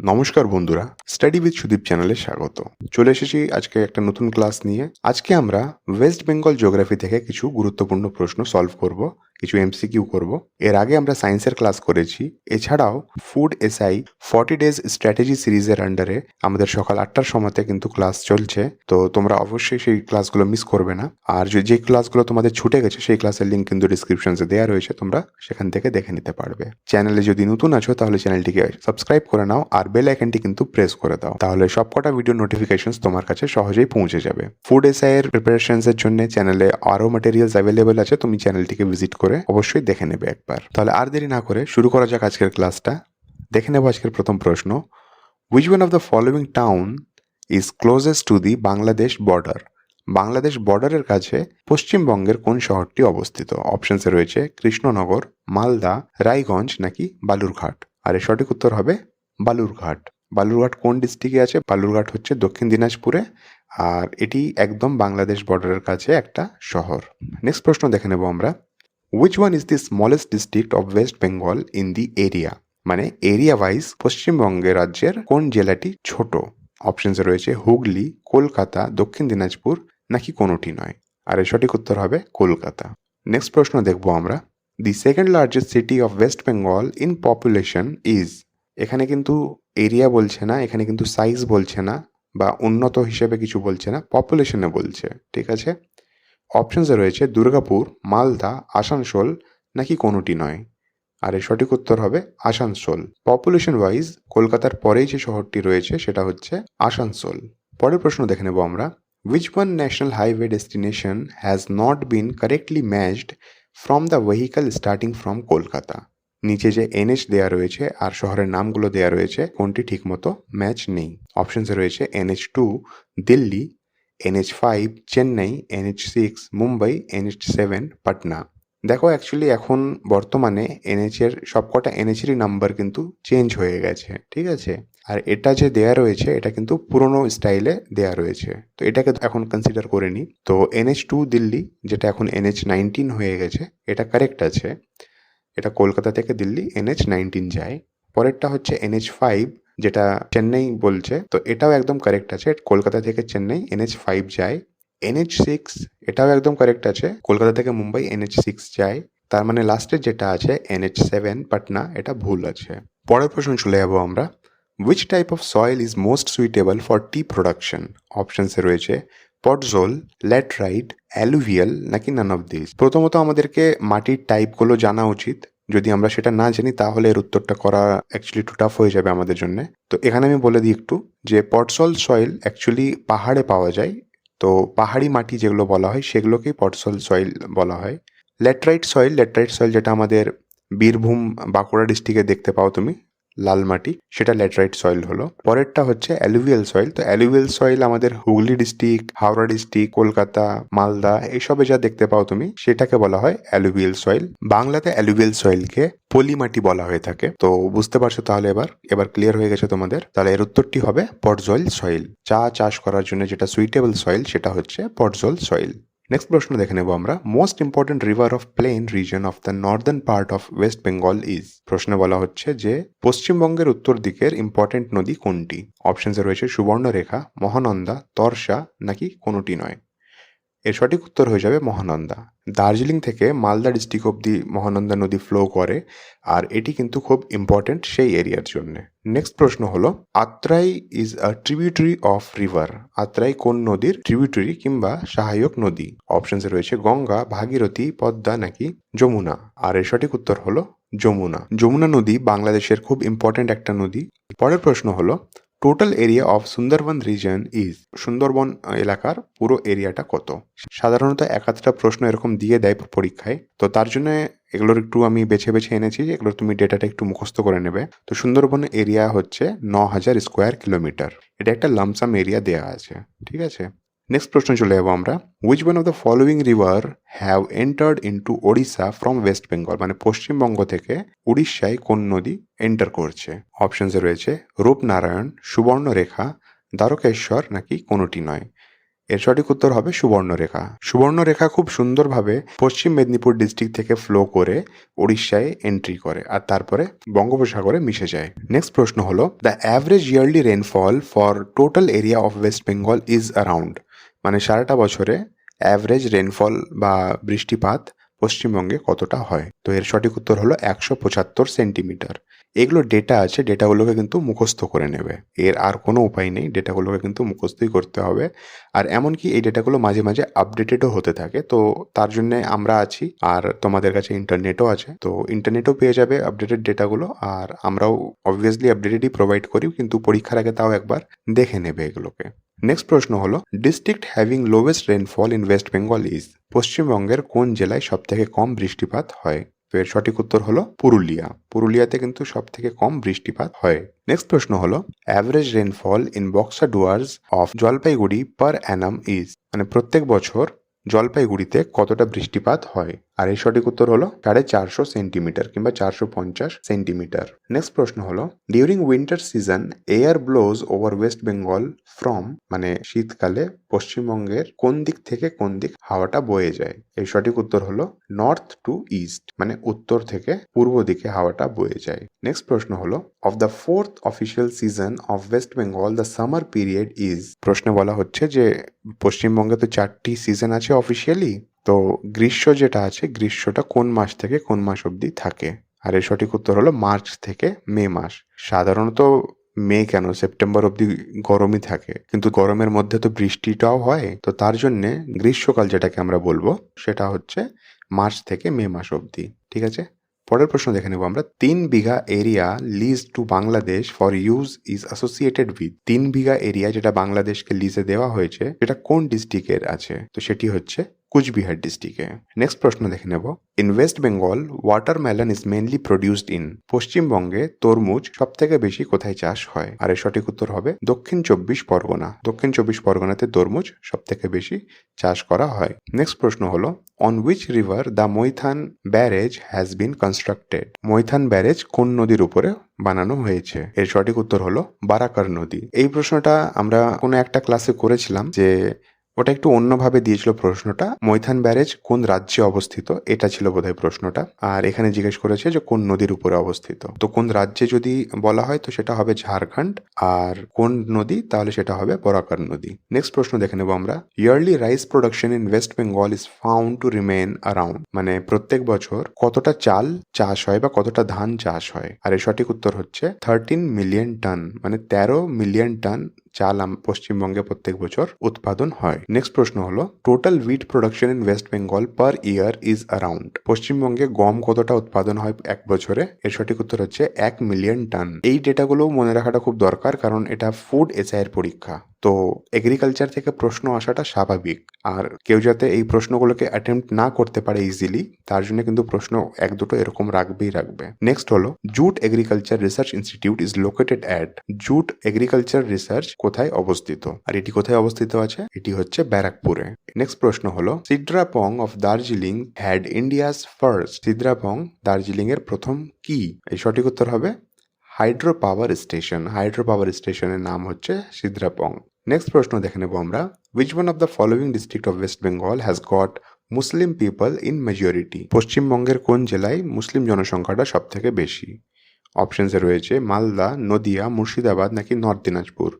নমস্কার বন্ধুরা study with Sudip চ্যানেলে স্বাগত। চলে এসেছি আজকে একটা নতুন ক্লাস নিয়ে। আজকে আমরা ওয়েস্ট বেঙ্গল জিওগ্রাফি থেকে কিছু গুরুত্বপূর্ণ প্রশ্ন সলভ করব। কিছু এমসিকিউ করব। এর আগে আমরা সায়েন্সের ক্লাস করেছি। এছাড়াও food SI forty days strategy সিরিজের আন্ডারে আমাদের সকাল আটটার সময়তে কিন্তু ক্লাস চলছে। তো তোমরা অবশ্যই সেই ক্লাসগুলো মিস করবে না। আর যে ক্লাসগুলো তোমাদের ছুটে গেছে, সেই ক্লাসের লিঙ্ক কিন্তু ডিসক্রিপশনসে দেওয়া রয়েছে। তোমরা সেখান থেকে দেখে নিতে পারবে। চ্যানেলে যদি নতুন আছো, তাহলে চ্যানেলটিকে সাবস্ক্রাইব করে নাও আর বেল আইকনটি কিন্তু প্রেস করে দাও। তাহলে সবকটা ভিডিও নোটিফিকেশন তোমার কাছে সহজেই পৌঁছে যাবে। ফুড এসআই এর প্রিপারেশনস এর জন্য চ্যানেলে আরও ম্যাটেরিয়ালস অ্যাভেলেবেল আছে। তুমি চ্যানেলটিকে ভিজিট করে অবশ্যই দেখে নেবে একবার। তাহলে আর দেরি না করে শুরু করা যাক আজকের ক্লাসটা। দেখে নেব আজকের প্রথম প্রশ্ন। Which one of the following town is closest to the Bangladesh border Bangladesh বর্ডারের কাছে পশ্চিমবঙ্গের কোন শহরটি অবস্থিত? অপশনসে রয়েছে কৃষ্ণনগর, মালদা, রায়গঞ্জ নাকি বালুরঘাট? আর এর সঠিক উত্তর হবে বালুরঘাট। বালুরঘাট কোন ডিস্ট্রিক্টে আছে? বালুরঘাট হচ্ছে দক্ষিণ দিনাজপুরে। আর এটি একদম বাংলাদেশ বর্ডারের কাছে একটা শহর। নেক্সট প্রশ্ন দেখে নেব আমরা। Which one is the smallest district of West Bengal in the area মানে এরিয়া ওয়াইজ পশ্চিমবঙ্গের রাজ্যের কোন জেলাটি ছোট? অপশনসে রয়েছে হুগলি, কলকাতা, দক্ষিণ দিনাজপুর, নাকি কোনোটি নয়? আর এর সঠিক উত্তর হবে কলকাতা। নেক্সট প্রশ্ন দেখব আমরা। The second largest city of West Bengal in population is এখানে কিন্তু এরিয়া বলছে না, এখানে কিন্তু সাইজ বলছে না, বা উন্নত হিসেবে কিছু বলছে না পপুলেশনে বলছে। ঠিক আছে? অপশনসে রয়েছে দুর্গাপুর, মালদা, আসানসোল নাকি কোনোটি নয়। আর এর সঠিক উত্তর হবে আসানসোল। পপুলেশন ওয়াইজ কলকাতার পরেই যে শহরটি রয়েছে সেটা হচ্ছে আসানসোল। পরের প্রশ্ন দেখে নেব আমরা। Which one national highway destination has not been correctly matched from the vehicle starting from Kolkata নিচে যে এনএচ দেয়া রয়েছে আর শহরের নামগুলো দেয়া রয়েছে, কোনটি ঠিকমতো ম্যাচ নেই? অপশনসে রয়েছে NH two Delhi NH five Chennai NH six Mumbai NH seven Patna দেখো অ্যাকচুয়ালি এখন বর্তমানে এনএচের সবকটা এনএচেরই নাম্বার কিন্তু চেঞ্জ হয়ে গেছে, ঠিক আছে? আর এটা যে দেয়া রয়েছে, এটা কিন্তু পুরনো স্টাইলে দেয়া রয়েছে। তো এটাকে এখন কনসিডার করে নিই তো এনএচ টু দিল্লি, যেটা এখন এনএচ নাইনটিন হয়ে গেছে, এটা কারেক্ট আছে। এটা কলকাতা থেকে দিল্লি এনএচ নাইনটিন যায়। পরেরটা হচ্ছে এনএচ ফাইভ যেটা চেন্নাই বলছে, তো এটাও একদম কারেক্ট আছে। কলকাতা থেকে চেন্নাই এনএচ ফাইভ যায়। এনএচ সিক্স এটাও একদম কারেক্ট আছে। কলকাতা থেকে মুম্বাই এনএচ সিক্স যায়। তার মানে লাস্টের যেটা আছে এনএচ সেভেন পাটনা, এটা ভুল আছে। পরের প্রশ্ন চলে যাব আমরা। Which type of soil is most suitable for tea production অপশনসে রয়েছে পটজোল ল্যাটরাইট অ্যালুভিয়াল নাকি নান অফ দিস প্রথমত আমাদেরকে মাটির টাইপগুলো জানা উচিত। যদি আমরা সেটা না জানি, তাহলে এর উত্তরটা করা অ্যাকচুয়ালি টু টাফ হয়ে যাবে আমাদের জন্য। তো এখানে আমি বলে দিই একটু যে পটসল সয়েল অ্যাকচুয়ালি পাহাড়ে পাওয়া যায়। তো পাহাড়ি মাটি যেগুলো বলা হয়, সেগুলোকেই পটসল সয়েল বলা হয়। ল্যাটরাইট সয়েল ল্যাটরাইট সয়েল যেটা আমাদের বীরভূম বাঁকুড়া ডিস্ট্রিক্টে দেখতে পাও তুমি। লাল মাটি, সেটা ল্যাটরাইট সয়েল হলো। পরেরটা হচ্ছে অ্যালুভিয়াল সয়েল। তো অ্যালুভিয়াল সয়েল আমাদের হুগলি ডিস্ট্রিক্ট, হাওড়া ডিস্ট্রিক্ট, কলকাতা, মালদা এইসবে যা দেখতে পাও তুমি, সেটাকে বলা হয় অ্যালুভিয়াল সয়েল। বাংলাতে অ্যালুভিয়াল সয়েলকে পলি মাটি বলা হয়ে থাকে। তো বুঝতে পারছ তাহলে এবার এবার ক্লিয়ার হয়ে গেছে তোমাদের। তাহলে এর উত্তরটি হবে পটজল সয়েল। চা চাষ করার জন্য যেটা সুইটেবল সয়েল, সেটা হচ্ছে পটজল সয়েল। নেক্সট প্রশ্ন দেখে নেব আমরা। Most important river of plain region of the northern part of West Bengal is প্রশ্নে বলা হচ্ছে যে, পশ্চিমবঙ্গের উত্তর দিকের ইম্পর্টেন্ট নদী কোনটি? অপশনসে রয়েছে সুবর্ণরেখা, মহানন্দা তর্ষা নাকি কোনোটি নয়। এর সঠিক উত্তর হয়ে যাবে মহানন্দা। দার্জিলিং থেকে মালদা ডিস্ট্রিক্ট অব্দি মহানন্দা নদী ফ্লো করে, আর এটি কিন্তু খুব ইম্পর্টেন্ট সেই এরিয়ার জন্য। নেক্সট প্রশ্ন হলো, Atrai is a tributary of river Atrai কোন নদীর ট্রিবিউটারি কিংবা সহায়ক নদী? অপশনসে রয়েছে গঙ্গা, ভাগীরথী, পদ্মা নাকি যমুনা? আর এর সঠিক উত্তর হলো যমুনা। যমুনা নদী বাংলাদেশের খুব ইম্পর্টেন্ট একটা নদী। পরের প্রশ্ন হলো total area of Sundarban region is Sundarban এলাকার পুরো এরিয়াটা কত? সাধারণত এক আধটা প্রশ্ন এরকম দিয়ে দেয় পরীক্ষায়। তো তার জন্য এগুলোর একটু আমি বেছে বেছে এনেছি এগুলোর তুমি ডেটাটা একটু মুখস্থ করে নেবে। তো সুন্দরবন এরিয়া হচ্ছে ন হাজার স্কোয়ার কিলোমিটার এটা একটা লামসাম এরিয়া দেওয়া আছে। ঠিক আছে? নেক্সট প্রশ্ন চলে যাব আমরা। Which one of the following river have entered into Odisha from West Bengal মানে পশ্চিমবঙ্গ থেকে উড়িষ্যায় কোন নদী এন্টার করছে? অপশনসে রয়েছে রূপনারায়ণ, সুবর্ণরেখা, দ্বারকেশ্বর নাকি কোনোটি নয়? এর সঠিক উত্তর হবে সুবর্ণরেখা। সুবর্ণরেখা খুব সুন্দরভাবে পশ্চিম মেদিনীপুর ডিস্ট্রিক্ট থেকে ফ্লো করে উড়িষ্যায় এন্ট্রি করে আর তারপরে বঙ্গোপসাগরে মিশে যায়। নেক্সট প্রশ্ন হলো the average yearly rainfall for total area of West Bengal is around মানে সারাটা বছরে অ্যাভারেজ রেনফল বা বৃষ্টিপাত পশ্চিমবঙ্গে কতটা হয়? তো এর সঠিক উত্তর হলো একশো পঁচাত্তর সেন্টিমিটার এগুলো ডেটা আছে ডেটাগুলোকে কিন্তু মুখস্থ করে নেবে। এর আর কোনো উপায় নেই ডেটাগুলোকে কিন্তু মুখস্থই করতে হবে। আর এমনকি এই ডেটাগুলো মাঝে মাঝে আপডেটেডও হতে থাকে, তো তার জন্য আমরা আছি। আর তোমাদের কাছে ইন্টারনেটও আছে, তো ইন্টারনেটও পেয়ে যাবে আপডেটেড ডেটাগুলো আর আমরাও অবভিয়াসলি আপডেটেডই প্রোভাইড করি, কিন্তু পরীক্ষার আগে তাও একবার দেখে নেবে এগুলোকে। নেক্সট প্রশ্ন হল district having lowest rainfall in West Bengal is পশ্চিমবঙ্গের কোন জেলায় সব থেকে কম বৃষ্টিপাত হয়? তো এর সঠিক উত্তর হলো পুরুলিয়া। পুরুলিয়াতে কিন্তু সব থেকে কম বৃষ্টিপাত হয়। নেক্সট প্রশ্ন হলো average rainfall in Buxa Duars of Jalpaiguri per annum is মানে প্রত্যেক বছর জলপাইগুড়িতে কতটা বৃষ্টিপাত হয়? আর এই সঠিক উত্তর হলো সাড়ে চারশো সেন্টিমিটার কিংবা চারশো পঞ্চাশ সেন্টিমিটার। নেক্সট প্রশ্ন হলো during winter season air blows over West Bengal from মানে শীতকালে পশ্চিমবঙ্গের কোন দিক থেকে কোন দিক হাওয়াটা বয়ে যায়? এই সঠিক উত্তর হলো নর্থ টু ইস্ট মানে উত্তর থেকে পূর্ব দিকে হাওয়াটা বয়ে যায়। নেক্সট প্রশ্ন হলো of the fourth official season of West Bengal the summer period is প্রশ্নে বলা হচ্ছে যে, পশ্চিমবঙ্গে তো চারটি সিজন আছে অফিসিয়ালি তো গ্রীষ্ম যেটা আছে, গ্রীষ্মটা কোন মাস থেকে কোন মাস অবধি থাকে? আর এর সঠিক উত্তর হলো মার্চ থেকে মে মাস। সাধারণত মে কেন? সেপ্টেম্বর অবধি গরমই থাকে। কিন্তু গরমের মধ্যে তো বৃষ্টিটাও হয়। তো তার জন্যে গ্রীষ্মকাল যেটাকে আমরা বলব, সেটা হচ্ছে মার্চ থেকে মে মাস অবধি। ঠিক আছে? পরের প্রশ্ন দেখে নেব আমরা। Tin Bigha area lease to Bangladesh for use is associated with Tin Bigha area যেটা বাংলাদেশকে লিজে দেওয়া হয়েছে, সেটা কোন ডিস্ট্রিক্টের আছে? তো সেটি হচ্ছে কুচবিহার ডিস্ট্রিক্টে। নেক্সট প্রশ্ন দেখে নেব। In West Bengal watermelon is mainly produced in পশ্চিমবঙ্গে তরমুজ সব থেকে বেশি কোথায় চাষ হয়? আর এর সঠিক উত্তর হবে দক্ষিণ চব্বিশ পরগনা। দক্ষিণ চব্বিশ পরগনাতে তরমুজ সব থেকে বেশি চাষ করা হয়। নেক্সট প্রশ্ন হলো on which river the Maithon barrage has been constructed Maithon barrage কোন নদীর উপরে বানানো হয়েছে? এর সঠিক উত্তর হলো বারাকার নদী। এই প্রশ্নটা আমরা কোনো একটা ক্লাসে করেছিলাম যে ওটা একটু অন্যভাবে দিয়েছিল প্রশ্নটা, মৈথান ব্যারেজ কোন রাজ্যে অবস্থিত? এটা ছিল বোধহয় প্রশ্নটা। আর এখানে জিজ্ঞেস করেছে যে কোন নদীর উপরে অবস্থিত। তো কোন রাজ্যে যদি বলা হয়, তো সেটা হবে ঝাড়খণ্ড। আর কোন নদী, তাহলে সেটা হবে বরাকার নদী। নেক্সট প্রশ্ন দেখে নেব আমরা। Yearly rice production in West Bengal is found to remain around মানে প্রত্যেক বছর কতটা চাল চাষ হয় বা কতটা ধান চাষ হয়? আর এর সঠিক উত্তর হচ্ছে থার্টিন মিলিয়ন টন মানে তেরো মিলিয়ন টন চাল পশ্চিমবঙ্গে প্রত্যেক বছর উৎপাদন হয়। নেক্সট প্রশ্ন হলো total wheat production in West Bengal per year is around পশ্চিমবঙ্গে গম কতটা উৎপাদন হয় এক বছরে? এর সঠিক উত্তর হচ্ছে এক মিলিয়ন টন এই ডেটাগুলো মনে রাখাটা খুব দরকার কারণ এটা ফুড এসআইয়ের পরীক্ষা। তো এগ্রিকালচার থেকে প্রশ্ন আসাটা স্বাভাবিক। আর কেউ যাতে এই প্রশ্নগুলোকে অ্যাটেম্প্ট না করতে পারে ইজিলি তার জন্য কিন্তু প্রশ্ন এক দুটো এরকম রাখবেই রাখবে। নেক্সট হলো jute agriculture research institute is located at jute agriculture research কোথায় অবস্থিত? আর এটি কোথায় অবস্থিত আছে? এটি হচ্ছে ব্যারাকপুরে। নেক্সট প্রশ্ন হলো, Sidrapong of Darjeeling had India's first Sidrapong Darjeeling এর প্রথম কি? এই সঠিক উত্তর হবে hydro power station. Hydro power স্টেশনের নাম হচ্ছে সিদ্রাপং। নেক্সট প্রশ্ন দেখে নেব আমরা। Which one of the following district of West Bengal has got Muslim people in majority পশ্চিমবঙ্গের কোন জেলায় মুসলিম জনসংখ্যাটা সব থেকে বেশি অপশনসে রয়েছে মালদা, নদিয়া, মুর্শিদাবাদ নাকি নর্থ দিনাজপুর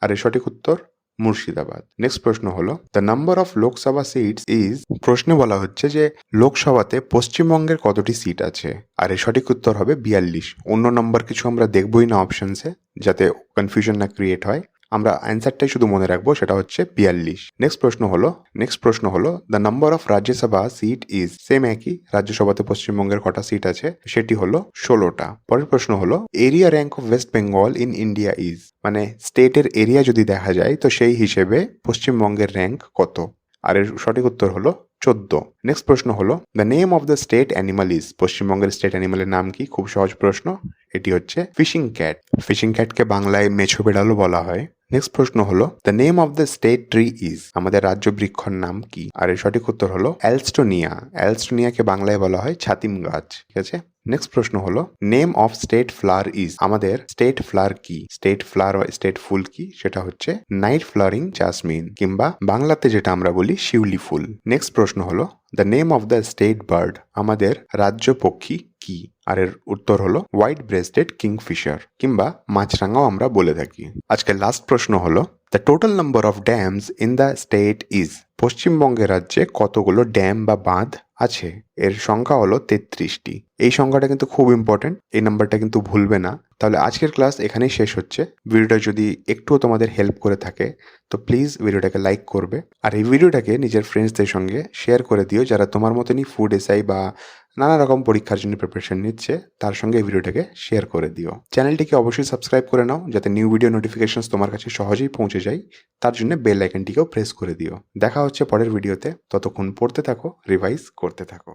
আর এর সঠিক উত্তর মুর্শিদাবাদ। নেক্সট প্রশ্ন হলো the number of Lok Sabha seats is প্রশ্নে বলা হচ্ছে যে লোকসভাতে পশ্চিমবঙ্গের কতটি সিট আছে? আর এর সঠিক উত্তর হবে বিয়াল্লিশ। অন্য নম্বর কিছু আমরা দেখবই না অপশনসে যাতে কনফিউশন না ক্রিয়েট হয়। আমরা অ্যান্সারটাই শুধু মনে রাখব, সেটা হচ্ছে বিয়াল্লিশ। নেক্সট প্রশ্ন হলো নেক্সট প্রশ্ন হলো the number of Rajya Sabha seat is same একই, রাজ্যসভাতে পশ্চিমবঙ্গের কটা সিট আছে? সেটি হলো ষোলোটা। পরের প্রশ্ন হলো area rank of West Bengal in India is মানে স্টেটের এরিয়া যদি দেখা যায়, তো সেই হিসেবে পশ্চিমবঙ্গের র্যাঙ্ক কত? আর এর সঠিক উত্তর হলো চোদ্দ। নেক্সট প্রশ্ন হলো the name of the state animal is পশ্চিমবঙ্গের স্টেট অ্যানিমালের নাম কি? খুব সহজ প্রশ্ন, এটি হচ্ছে ফিশিং ক্যাট ফিশিং ক্যাটকে বাংলায় মেছো বেড়ালও বলা হয়। নেক্সট প্রশ্ন হলো the name of the state tree is আমাদের রাজ্য বৃক্ষর নাম কি? আর এর সঠিক উত্তর হলো অ্যালস্টোনিয়া অ্যালস্টোনিয়াকে বাংলায় বলা হয় ছাতিম গাছ, ঠিক আছে? নেক্সট প্রশ্ন হলো name of state flower is আমাদের স্টেট ফ্লাওয়ার কি? স্টেট ফ্লাওয়ার বা স্টেট ফুল কি? সেটা হচ্ছে নাইট ফ্লাওয়ারিং জাসমিন কিংবা বাংলাতে যেটা আমরা বলি শিউলি ফুল। নেক্সট প্রশ্ন হলো the name of the state bird আমাদের রাজ্য পক্ষী কি? আর এর উত্তর হলো হোয়াইট ব্রেস্টেড কিংফিশার কিংবা মাছরাঙাও আমরা বলে থাকি। আজকে লাস্ট প্রশ্ন হলো the total number of dams in the state is পশ্চিমবঙ্গের রাজ্যে কতগুলো ড্যাম বা বাঁধ আছে? এর সংখ্যা হলো তেত্রিশটি। এই সংখ্যাটা কিন্তু খুব ইম্পর্টেন্ট এই নাম্বারটা কিন্তু ভুলবে না। তাহলে আজকের ক্লাস এখানেই শেষ হচ্ছে। ভিডিওটা যদি একটুও তোমাদের হেল্প করে থাকে, তো প্লিজ ভিডিওটাকে লাইক করবে। আর এই ভিডিওটাকে নিজের ফ্রেন্ডসদের সঙ্গে শেয়ার করে দিও, যারা তোমার মতনই ফুড এসআই বা নানা রকম পরীক্ষার জন্য প্রিপারেশন নিচ্ছে, তার সঙ্গে এই ভিডিওটাকে শেয়ার করে দিও। চ্যানেলটিকে অবশ্যই সাবস্ক্রাইব করে নাও, যাতে নিউ ভিডিও নোটিফিকেশনস তোমার কাছে সহজেই পৌঁছে যায়। তার জন্য বেল আইকনটিকেও প্রেস করে দিও। দেখা হচ্ছে পরের ভিডিওতে। ততক্ষণ পড়তে থাকো রিভাইজ করতে থাকো।